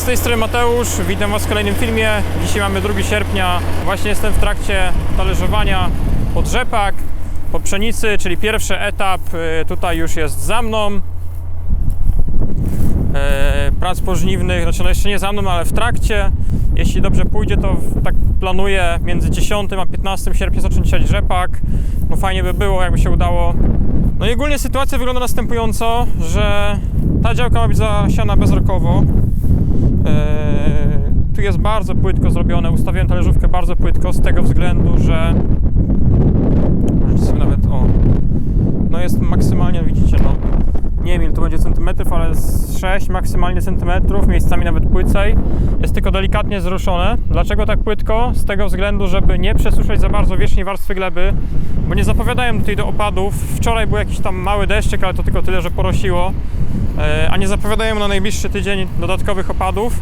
Z tej strony Mateusz, witam Was w kolejnym filmie. Dzisiaj mamy 2 sierpnia, właśnie jestem w trakcie talerzowania pod rzepak, po pszenicy, czyli pierwszy etap y, tutaj już jest za mną. E, prac pożniwnych, znaczy no jeszcze nie za mną, ale w trakcie. Jeśli dobrze pójdzie, to tak planuję między 10 a 15 sierpnia zacząć siać rzepak. No fajnie by było, jakby się udało. No i ogólnie sytuacja wygląda następująco, że ta działka ma być zasiana bezrokowo. Eee, tu jest bardzo płytko zrobione, ustawiłem talerzówkę bardzo płytko z tego względu, że nawet, o, no jest maksymalnie, widzicie, no, nie wiem ile ale z 6 maksymalnie centymetrów, miejscami nawet płycej. Jest tylko delikatnie zruszone. Dlaczego tak płytko? Z tego względu, żeby nie przesuszać za bardzo wierzchniej warstwy gleby, bo nie zapowiadają tutaj do opadów. Wczoraj był jakiś tam mały deszczyk, ale to tylko tyle, że porosiło, E, a nie zapowiadają na najbliższy tydzień dodatkowych opadów.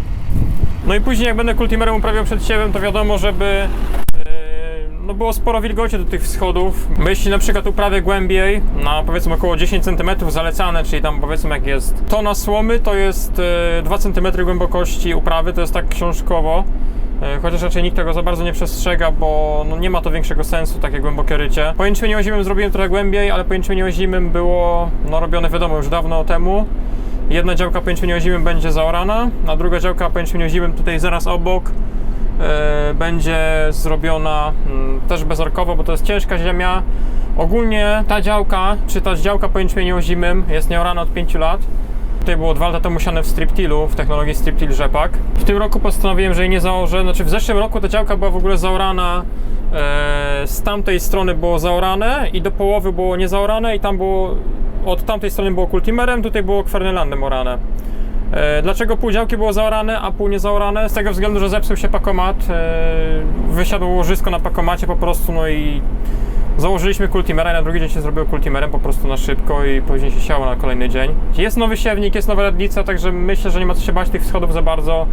No i później jak będę kultimerem uprawiał przed siewem, to wiadomo, żeby no było sporo wilgoci do tych wschodów. Bo jeśli na przykład uprawię głębiej, na powiedzmy około 10 cm zalecane, czyli tam powiedzmy jak jest tona słomy, to jest e, 2 cm głębokości uprawy, to jest tak książkowo. E, Chociaż raczej nikt tego za bardzo nie przestrzega, bo no nie ma to większego sensu, takie głębokie rycie. Po jęczmieniu ozimym zrobiłem trochę głębiej, ale po jęczmieniu ozimym było no, robione wiadomo już dawno temu. Jedna działka po jęczmieniu ozimym będzie zaorana, a druga działka po jęczmieniu ozimym tutaj zaraz obok e, będzie zrobiona mm, też bezorkowo, bo to jest ciężka ziemia. Ogólnie ta działka, czy ta działka po jęczmieniu ozimym jest nieorana od 5 lat. Tutaj było dwa lata temu siane w striptilu, w technologii striptil rzepak. W tym roku postanowiłem, że jej nie założę. Znaczy w zeszłym roku ta działka była w ogóle zaorana. E, z tamtej strony było zaorane i do połowy było niezaorane i tam było, od tamtej strony było kultimerem, tutaj było kwernelandem orane. E, Dlaczego pół działki było zaorane, a pół nie zaorane? Z tego względu, że zepsuł się pakomat, e, wysiadło łożysko na pakomacie po prostu, no i założyliśmy kultimera i na drugi dzień się zrobiło kultimerem po prostu na szybko i później się siało na kolejny dzień. Jest nowy siewnik, jest nowa redlica, także myślę, że nie ma co się bać tych wschodów za bardzo,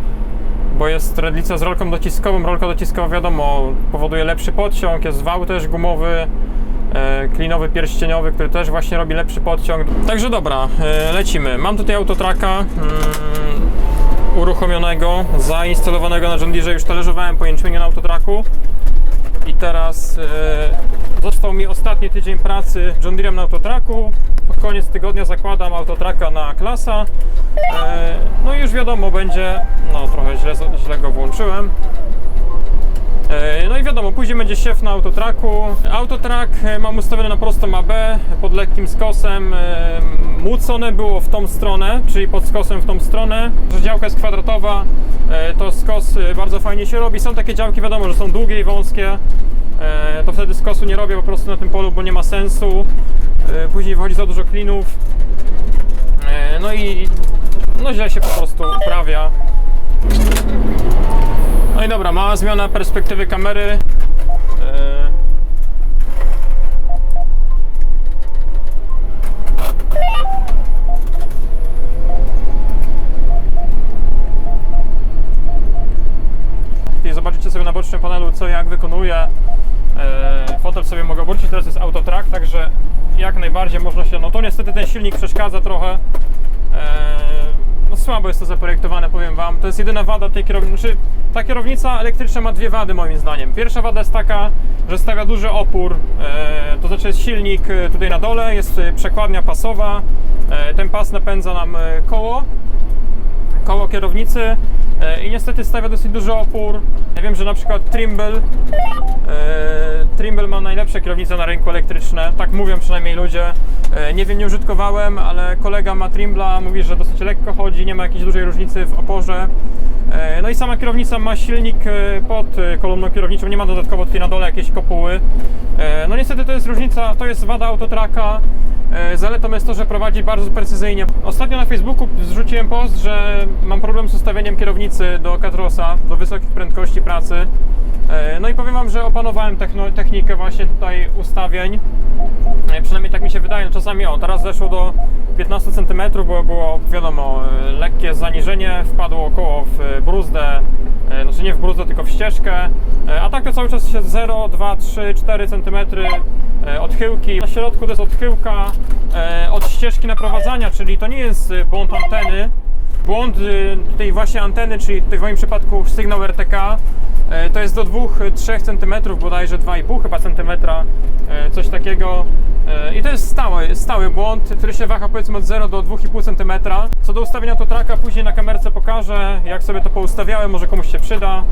bo jest redlica z rolką dociskową. Rolka dociskowa wiadomo powoduje lepszy podciąg, jest wał też gumowy, klinowy, pierścieniowy, który też właśnie robi lepszy podciąg. Także dobra, e, lecimy. Mam tutaj autotraka mm, uruchomionego, zainstalowanego na John Deere, już talerzowałem po na autotraku i teraz e, został mi ostatni tydzień pracy John Deere'em na autotraku. Pod koniec tygodnia zakładam autotraka na klasa. E, no i już wiadomo, będzie, no trochę źle, źle go włączyłem. E, No i wiadomo, później będzie siew na autotraku. Autotrak e, mam ustawiony na prostą AB pod lekkim skosem. E, Młócone było w tą stronę, czyli pod skosem w tą stronę. Że działka jest kwadratowa, to skos bardzo fajnie się robi. Są takie działki, wiadomo, że są długie i wąskie. To wtedy skosu nie robię po prostu na tym polu, bo nie ma sensu. Później wychodzi za dużo klinów. No i no źle się po prostu uprawia. No i dobra, mała zmiana perspektywy kamery. Tutaj zobaczycie sobie na bocznym panelu co jak wykonuje. Yy, Fotel sobie mogę obrócić, teraz jest autotrack, także jak najbardziej można się, no to niestety ten silnik przeszkadza trochę. Yy, no słabo jest to zaprojektowane, powiem Wam. To jest jedyna wada tej kierownicy. Znaczy, ta kierownica elektryczna ma dwie wady moim zdaniem. Pierwsza wada jest taka, że stawia duży opór. E, to znaczy jest silnik e, tutaj na dole, jest e, przekładnia pasowa. Ten pas napędza nam koło koło kierownicy i niestety stawia dosyć duży opór. Ja wiem, że na przykład Trimble, e, Trimble ma najlepsze kierownice na rynku elektryczne, tak mówią przynajmniej ludzie. E, nie wiem, nie użytkowałem, ale kolega ma Trimbla, mówi, że dosyć lekko chodzi, nie ma jakiejś dużej różnicy w oporze. E, No i sama kierownica ma silnik e, pod e, kolumną kierowniczą, nie ma dodatkowo tutaj na dole jakiejś kopuły. E, No niestety to jest różnica, to jest wada autotraka. E, Zaletą jest to, że prowadzi bardzo precyzyjnie. Ostatnio na Facebooku zrzuciłem post, że mam problem z ustawieniem kierownicy do Catrosa, do wysokich prędkości pracy. E, No i powiem Wam, że opanowałem technikę właśnie tutaj ustawień. E, Przynajmniej tak mi się wydaje. No Czasami o, teraz zeszło do 15 cm, bo było wiadomo, lekkie zaniżenie, wpadło koło w bruzdę, znaczy nie w bruzdę, tylko w ścieżkę. E, A tak to cały czas się 0, 2, 3, 4 cm odchyłki. Na środku to jest odchyłka e, od ścieżki naprowadzania, czyli to nie jest błąd anteny, Błąd y, tej właśnie anteny, czyli w moim przypadku sygnał RTK, e, to jest do 2-3 cm, bodajże 2,5 chyba centymetra, e, coś takiego. E, I to jest stały, stały błąd, który się waha powiedzmy od 0 do 2,5 cm. Co do ustawienia to traka, później na kamerce pokażę, jak sobie to poustawiałem, może komuś się przyda.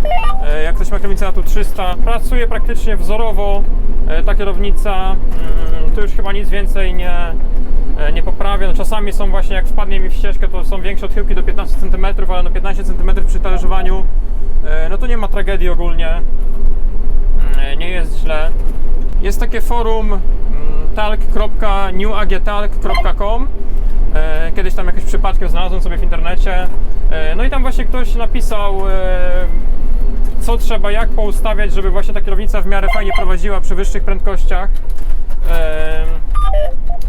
Jak ktoś ma kierownicę tu 300, pracuje praktycznie wzorowo. Ta kierownica, mm, tu już chyba nic więcej nie, nie poprawia. No, czasami są właśnie, jak wpadnie mi w ścieżkę, to są większe odchyłki do 15 cm, ale no 15 cm przy talerzowaniu, e, no to nie ma tragedii ogólnie. E, Nie jest źle. Jest takie forum mm, talk.newagtalk.com E, Kiedyś tam jakoś przypadkiem znalazłem sobie w internecie. No i tam właśnie ktoś napisał, co trzeba, jak poustawiać, żeby właśnie ta kierownica w miarę fajnie prowadziła przy wyższych prędkościach.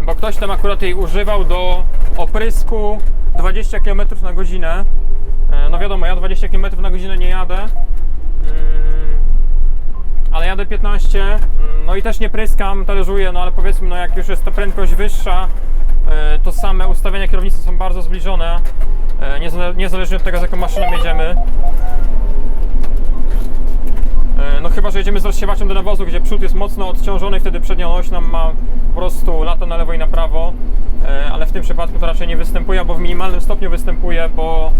Bo ktoś tam akurat jej używał do oprysku 20 km na godzinę. E, No wiadomo, ja 20 km na godzinę nie jadę. Mm, ale jadę 15, mm, no i też nie pryskam, talerzuję, no ale powiedzmy, no jak już jest ta prędkość wyższa, e, to same ustawienia kierownicy są bardzo zbliżone, e, niezale- niezależnie od tego, z jaką maszyną jedziemy. E, No chyba, że jedziemy z rozsiewaczem do nawozu, gdzie przód jest mocno odciążony, wtedy przednia oś nam ma po prostu lata na lewo i na prawo, E, ale w tym przypadku to raczej nie występuje, albo w minimalnym stopniu występuje, bo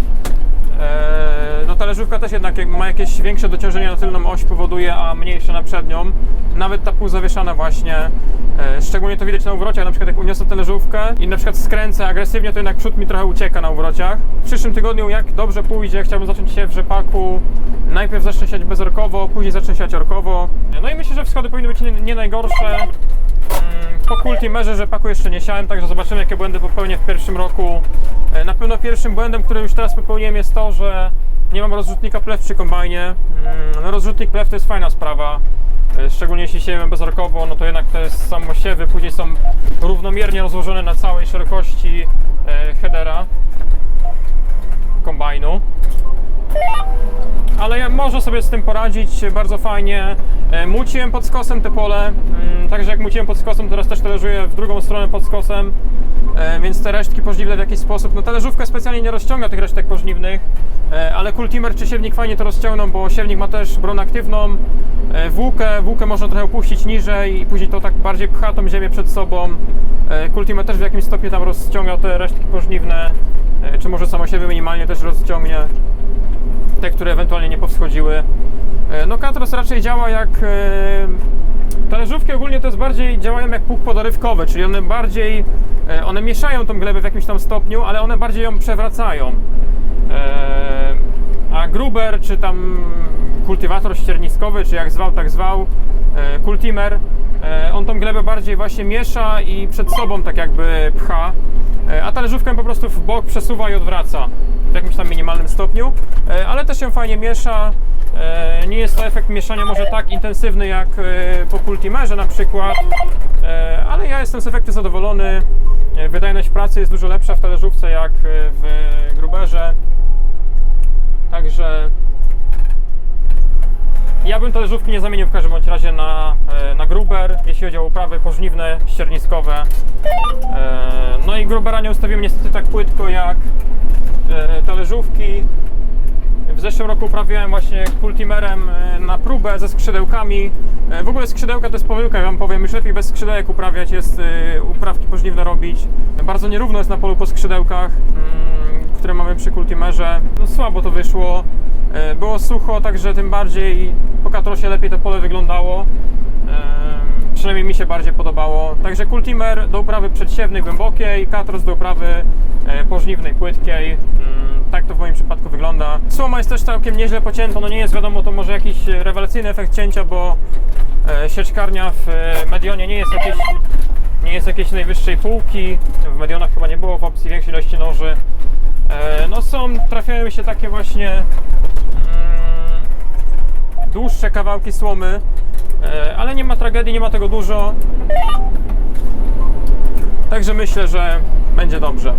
no talerzówka też jednak ma jakieś większe dociążenie na tylną oś powoduje, a mniejsze na przednią. Nawet ta półzawieszana właśnie, e, szczególnie to widać na uwrociach, na przykład jak uniosę talerzówkę i na przykład skręcę agresywnie, to jednak przód mi trochę ucieka na uwrociach. W przyszłym tygodniu, jak dobrze pójdzie, chciałbym zacząć się w rzepaku. Najpierw zacznę siać bezorkowo, później zacznę siać orkowo. No i myślę, że wschody powinny być nie najgorsze. Mm, Po kultimerze rzepaku jeszcze nie siałem, także zobaczymy jakie błędy popełnię w pierwszym roku. E, Na pewno pierwszym błędem, który już teraz popełniłem jest to, że nie mam rozrzutnika plew przy kombajnie. Mm, No rozrzutnik plew to jest fajna sprawa. E, Szczególnie jeśli siejemy bezorkowo, no to jednak te samosiewy później są równomiernie rozłożone na całej szerokości e, headera kombajnu ale ja może sobie z tym poradzić bardzo fajnie. E, Muciłem pod skosem te pole, mm, także jak muciłem pod skosem, teraz też talerzuję w drugą stronę pod skosem, e, więc te resztki pożniwne w jakiś sposób, no talerzówka specjalnie nie rozciąga tych resztek pożniwnych, e, ale kultimer czy siewnik fajnie to rozciągną, bo siewnik ma też bronę aktywną, włókę, włókę można trochę opuścić niżej i później to tak bardziej pcha tą ziemię przed sobą. Kultimer też w jakimś stopniu tam rozciąga te resztki pożniwne, czy może samosiewy minimalnie też rozciągnie te, które ewentualnie nie powschodziły. E, No Katros raczej działa jak... e, Talerzówki ogólnie to jest bardziej działają jak pług podorywkowy, czyli one bardziej, e, one mieszają tą glebę w jakimś tam stopniu, ale one bardziej ją przewracają. A gruber, czy tam kultywator ścierniskowy, czy jak zwał, tak zwał, kultimer, on tą glebę bardziej właśnie miesza i przed sobą tak jakby pcha, a talerzówkę po prostu w bok przesuwa i odwraca w jakimś tam minimalnym stopniu, e, ale też się fajnie miesza. E, Nie jest to efekt mieszania może tak intensywny jak e, po kultimerze na przykład, e, ale ja jestem z efektu zadowolony. E, Wydajność pracy jest dużo lepsza w talerzówce jak e, w gruberze. Także ja bym talerzówki nie zamienił w każdym bądź razie na, e, na gruber, jeśli chodzi o uprawy pożniwne, ścierniskowe. E, No i grubera nie ustawiłem niestety tak płytko jak e, talerzówki. W zeszłym roku uprawiałem właśnie kultimerem na próbę ze skrzydełkami. W ogóle skrzydełka to jest pomyłka, ja wam powiem, już lepiej bez skrzydełek uprawiać jest, uprawki pożniwne robić. Bardzo nierówno jest na polu po skrzydełkach, mm, które mamy przy kultimerze. No słabo to wyszło. E, Było sucho, także tym bardziej po katrosie lepiej to pole wyglądało. E, Przynajmniej mi się bardziej podobało. Także kultimer do uprawy przedsiewnej, głębokiej, katros do uprawy e, pożniwnej, płytkiej. Mm, Tak to w moim przypadku wygląda. Słoma jest też całkiem nieźle pocięta, no nie jest wiadomo, to może jakiś rewelacyjny efekt cięcia, bo sieczkarnia w Medionie nie jest jakieś, nie jest jakiejś najwyższej półki. W Medionach chyba nie było w opcji większej ilości noży. E, No są, trafiają się takie właśnie mm, dłuższe kawałki słomy, e, ale nie ma tragedii, nie ma tego dużo. Także myślę, że będzie dobrze.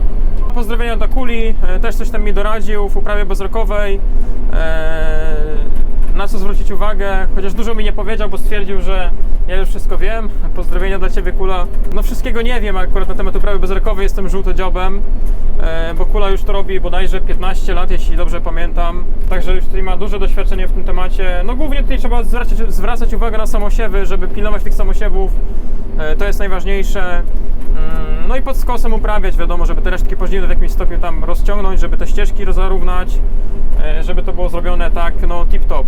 Pozdrowienia do Kuli, e, też coś tam mi doradził w uprawie bezrokowej. Na co zwrócić uwagę, chociaż dużo mi nie powiedział, bo stwierdził, że ja już wszystko wiem. Pozdrowienia dla Ciebie, Kula. No wszystkiego nie wiem akurat na temat uprawy bezrokowej, jestem żółtodziobem, e, bo Kula już to robi bodajże 15 lat, jeśli dobrze pamiętam. Także już tutaj ma duże doświadczenie w tym temacie. No głównie tutaj trzeba zwracać, zwracać uwagę na samosiewy, żeby pilnować tych samosiewów. E, To jest najważniejsze. Mm, No i pod skosem uprawiać, wiadomo, żeby te resztki pożniwne w jakimś stopniu tam rozciągnąć, żeby te ścieżki zarównać, e, żeby to było zrobione tak, no tip-top.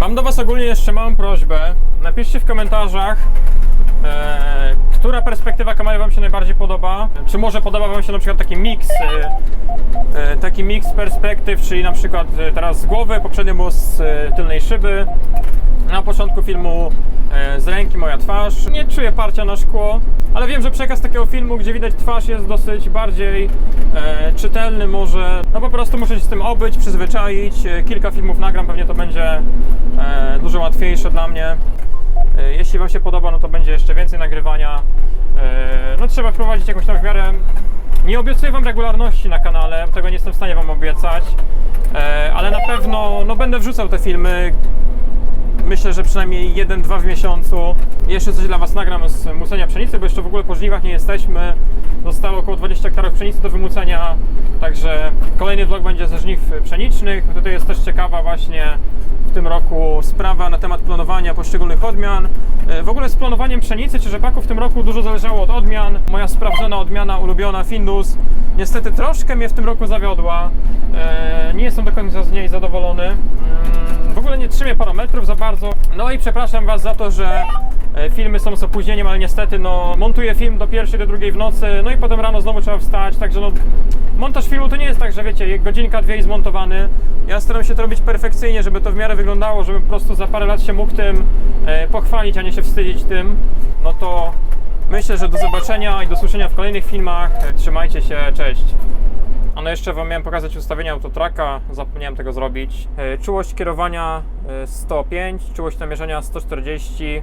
Mam do Was ogólnie jeszcze małą prośbę. Napiszcie w komentarzach, e, która perspektywa kamery Wam się najbardziej podoba. Czy może podoba Wam się na przykład taki miks, e, e, taki miks perspektyw, czyli na przykład e, teraz z głowy, poprzednio było z e, tylnej szyby. Na początku filmu e, z ręki moja twarz. Nie czuję parcia na szkło, ale wiem, że przekaz takiego filmu, gdzie widać twarz jest dosyć bardziej e, czytelny może. No po prostu muszę się z tym obyć, przyzwyczaić. E, Kilka filmów nagram, pewnie to będzie e, dużo łatwiejsze dla mnie. E, Jeśli Wam się podoba, no to będzie jeszcze więcej nagrywania. E, No trzeba wprowadzić jakąś tam w miarę... Nie obiecuję Wam regularności na kanale, tego nie jestem w stanie Wam obiecać. E, Ale na pewno no, będę wrzucał te filmy Myślę, że przynajmniej jeden, dwa w miesiącu. Jeszcze coś dla Was nagram z mucenia pszenicy, bo jeszcze w ogóle po żniwach nie jesteśmy. Zostało około 20 hektarów pszenicy do wymucenia, także kolejny vlog będzie ze żniw pszenicznych. Tutaj jest też ciekawa właśnie w tym roku sprawa na temat planowania poszczególnych odmian. E, W ogóle z planowaniem pszenicy czy rzepaku w tym roku dużo zależało od odmian. Moja sprawdzona odmiana, ulubiona Findus, niestety troszkę mnie w tym roku zawiodła. E, Nie jestem do końca z niej zadowolony. Mm, w ogóle nie parametrów za bardzo. No i przepraszam Was za to, że e, filmy są z opóźnieniem, ale niestety no, montuję film do pierwszej, do drugiej w nocy, no i potem rano znowu trzeba wstać, także no, montaż filmu to nie jest tak, że wiecie, godzinka, dwie i zmontowany. Ja staram się to robić perfekcyjnie, żeby to w miarę wyglądało, żeby po prostu za parę lat się mógł tym e, pochwalić, a nie się wstydzić tym. No to myślę, że do zobaczenia i do słyszenia w kolejnych filmach. Trzymajcie się, cześć. A no jeszcze Wam miałem pokazać ustawienia autotraka, zapomniałem tego zrobić. E, Czułość kierowania e, 105, czułość namierzenia 140,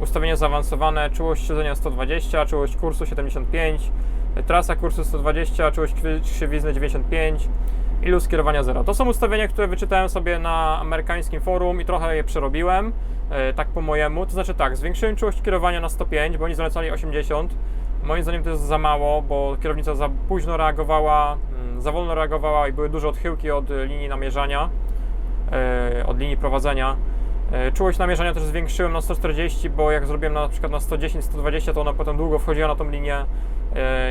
ustawienia zaawansowane, czułość śledzenia 120, czułość kursu 75, e, trasa kursu 120, czułość krzywi- krzywizny 95 i luz kierowania 0. To są ustawienia, które wyczytałem sobie na amerykańskim forum i trochę je przerobiłem, e, tak po mojemu. To znaczy tak, zwiększyłem czułość kierowania na 105, bo oni zalecali 80. Moim zdaniem to jest za mało, bo kierownica za późno reagowała, za wolno reagowała i były duże odchyłki od e, linii namierzania, e, od linii prowadzenia. E, Czułość namierzania też zwiększyłem na 140, bo jak zrobiłem na przykład na 110-120, to ona potem długo wchodziła na tą linię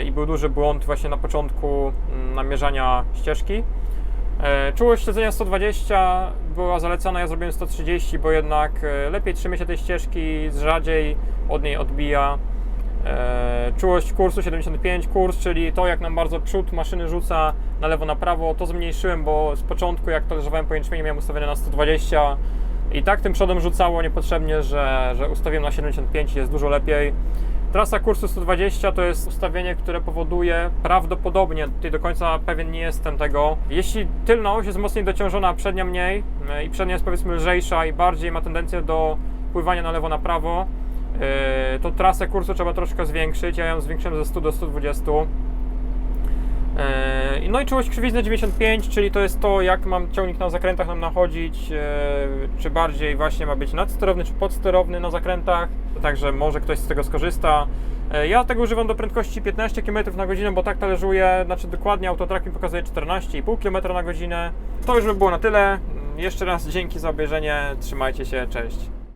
i był duży błąd właśnie na początku mm, namierzania ścieżki. Czułość śledzenia 120 była zalecana, ja zrobiłem 130, bo jednak lepiej trzyma się tej ścieżki, rzadziej od niej odbija. E, Czułość kursu 75, kurs, czyli to jak nam bardzo przód maszyny rzuca na lewo, na prawo, to zmniejszyłem, bo z początku jak talerzowałem po jęczmieniu miałem ustawione na 120 i tak tym przodem rzucało niepotrzebnie, że, że ustawiłem na 75 i jest dużo lepiej. Trasa kursu 120 to jest ustawienie, które powoduje prawdopodobnie, tutaj do końca pewien nie jestem tego, jeśli tylna oś jest mocniej dociążona, a przednia mniej e, i przednia jest powiedzmy lżejsza i bardziej ma tendencję do pływania na lewo, na prawo, to trasę kursu trzeba troszkę zwiększyć. Ja ją zwiększyłem ze 100 do 120. E, No i czułość krzywizny 95, czyli to jest to, jak mam ciągnik na zakrętach nam nachodzić, e, czy bardziej właśnie ma być nadsterowny, czy podsterowny na zakrętach, także może ktoś z tego skorzysta. Ja tego używam do prędkości 15 km na godzinę, bo tak talerzuję, znaczy dokładnie autotrack mi pokazuje 14,5 km na godzinę. To już by było na tyle. Jeszcze raz dzięki za obejrzenie, trzymajcie się, cześć.